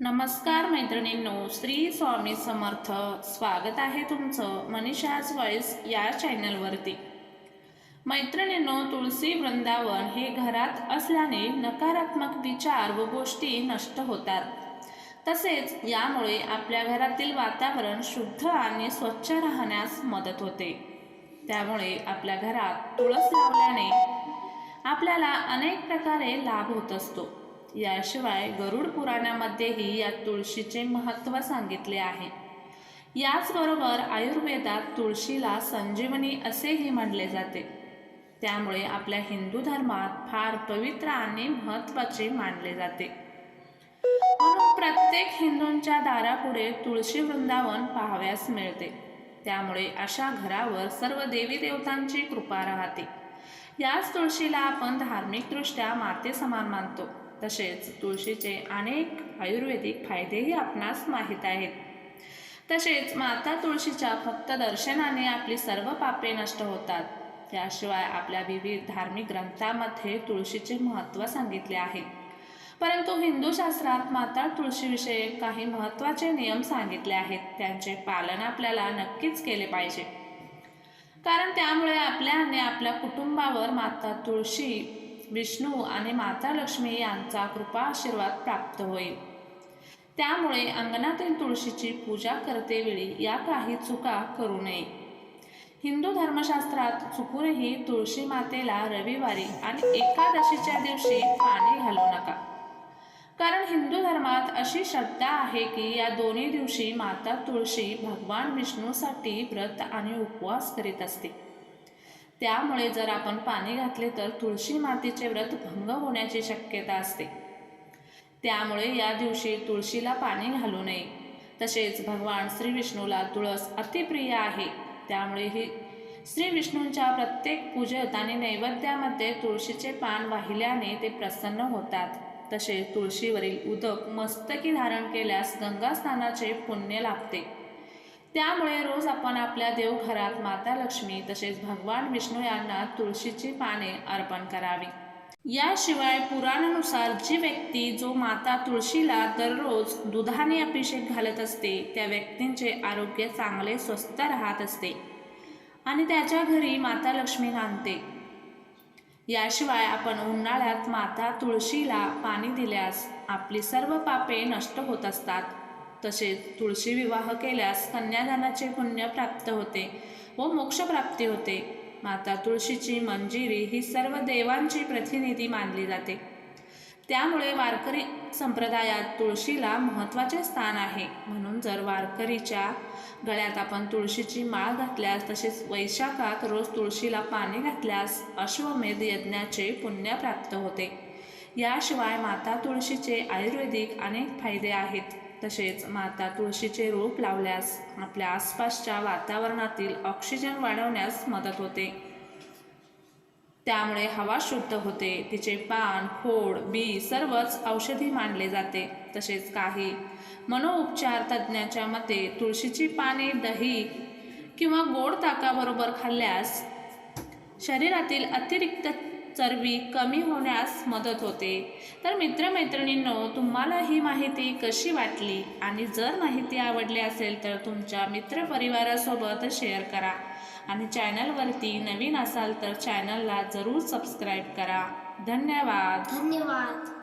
नमस्कार मैत्रिणींनो श्री स्वामी समर्थ. स्वागत आहे तुमचं मनीषाज वॉइस या चॅनलवरती मैत्रिणींनो तुळशी वृंदावन हे घरात असल्याने नकारात्मक विचार व गोष्टी नष्ट होतात. तसेच यामुळे आपल्या घरातील वातावरण शुद्ध आणि स्वच्छ राहण्यास मदत होते. त्यामुळे आपल्या घरात तुळस लावल्याने आपल्याला अनेक प्रकारे लाभ होत असतो. याशिवाय गरुड पुराणामध्येही या तुळशीचे महत्त्व सांगितले आहे. याचबरोबर आयुर्वेदात तुळशीला संजीवनी असेही म्हणले जाते. त्यामुळे आपल्या हिंदू धर्मात फार पवित्र आणि महत्त्वाचे मानले जाते. म्हणून प्रत्येक हिंदूंच्या दारापुढे तुळशी वृंदावन पाहाव्यास मिळते. त्यामुळे अशा घरावर सर्व देवी देवतांची कृपा राहते. याच तुळशीला आपण धार्मिकदृष्ट्या माते समान मानतो. तसेच तुळशीचे अनेक आयुर्वेदिक फायदेही आपणास माहीत आहेत. तसेच माता तुळशीच्या फक्त दर्शनाने आपली सर्व पापे नष्ट होतात. त्याशिवाय आपल्या विविध धार्मिक ग्रंथामध्ये तुळशीचे महत्त्व सांगितले आहे. परंतु हिंदू शास्त्रात माता तुळशीविषयी काही महत्त्वाचे नियम सांगितले आहेत. त्यांचे पालन आपल्याला नक्कीच केले पाहिजे. कारण त्यामुळे आपल्या आणि आपल्या कुटुंबावर माता तुळशी विष्णू आणि माता लक्ष्मी यांचा कृपा आशीर्वाद प्राप्त होईल. त्यामुळे अंगणातील तुळशीची पूजा करतेवेळी या काही चुका करू नये. हिंदू धर्मशास्त्रात चुकूनही तुळशी मातेला रविवारी आणि एकादशीच्या दिवशी पाणी घालू नका. कारण हिंदू धर्मात अशी श्रद्धा आहे की या दोन्ही दिवशी माता तुळशी भगवान विष्णूसाठी व्रत आणि उपवास करीत असते. त्यामुळे जर आपण पाणी घातले तर तुळशी मातेचे व्रत भंग होण्याची शक्यता असते. त्यामुळे या दिवशी तुळशीला पाणी घालू नये. तसेच भगवान श्री विष्णूला तुळस अतिप्रिय आहे. त्यामुळे ही श्री विष्णूंच्या प्रत्येक पूजेत आणि नैवेद्यामध्ये तुळशीचे पान वाहिल्याने ते प्रसन्न होतात. तसेच तुळशीवरील उदक मस्तकी धारण केल्यास गंगा स्नानाचे पुण्य लाभते. त्यामुळे रोज आपण आपल्या देवघरात माता लक्ष्मी तसेच भगवान विष्णू यांना तुळशीची पाने अर्पण करावी. याशिवाय पुराणानुसार जी व्यक्ती जो माता तुळशीला दररोज दुधाने अभिषेक घालत असते त्या व्यक्तींचे आरोग्य चांगले स्वस्थ राहत असते आणि त्याच्या घरी माता लक्ष्मी नांदते याशिवाय आपण उन्हाळ्यात माता तुळशीला पाणी दिल्यास आपली सर्व पापे नष्ट होत असतात. तसेच तुळशी विवाह केल्यास कन्यादानाचे पुण्य प्राप्त होते व मोक्षप्राप्ती होते. माता तुळशीची मंजिरी ही सर्व देवांची प्रतिनिधी मानली जाते. त्यामुळे वारकरी संप्रदायात तुळशीला महत्त्वाचे स्थान आहे. म्हणून जर वारकरीच्या गळ्यात आपण तुळशीची माळ घातल्यास तसेच वैशाखात रोज तुळशीला पाणी घातल्यास अश्वमेध यज्ञाचे पुण्य प्राप्त होते. याशिवाय माता तुळशीचे आयुर्वेदिक अनेक फायदे आहेत. तसेच माता तुळशीचे रोप लावल्यास आपल्या आसपासच्या वातावरणातील ऑक्सिजन वाढवण्यास मदत होते. त्यामुळे हवा शुद्ध होते. तिचे पान खोड बी सर्वच औषधी मानले जाते. तसेच काही मनोउपचार तज्ज्ञाच्या मते तुळशीची पाने दही किंवा गोड ताकाबरोबर खाल्ल्यास शरीरातील अतिरिक्त चरबी कमी होण्यास मदत होते. तर मित्रमैत्रिणींनो तुम्हाला ही माहिती कशी वाटली? आणि जर माहिती आवडली असेल तर तुमच्या मित्रपरिवारासोबत शेअर करा. आणि चॅनलवरती नवीन असाल तर चॅनलला जरूर सबस्क्राईब करा. धन्यवाद. धन्यवाद.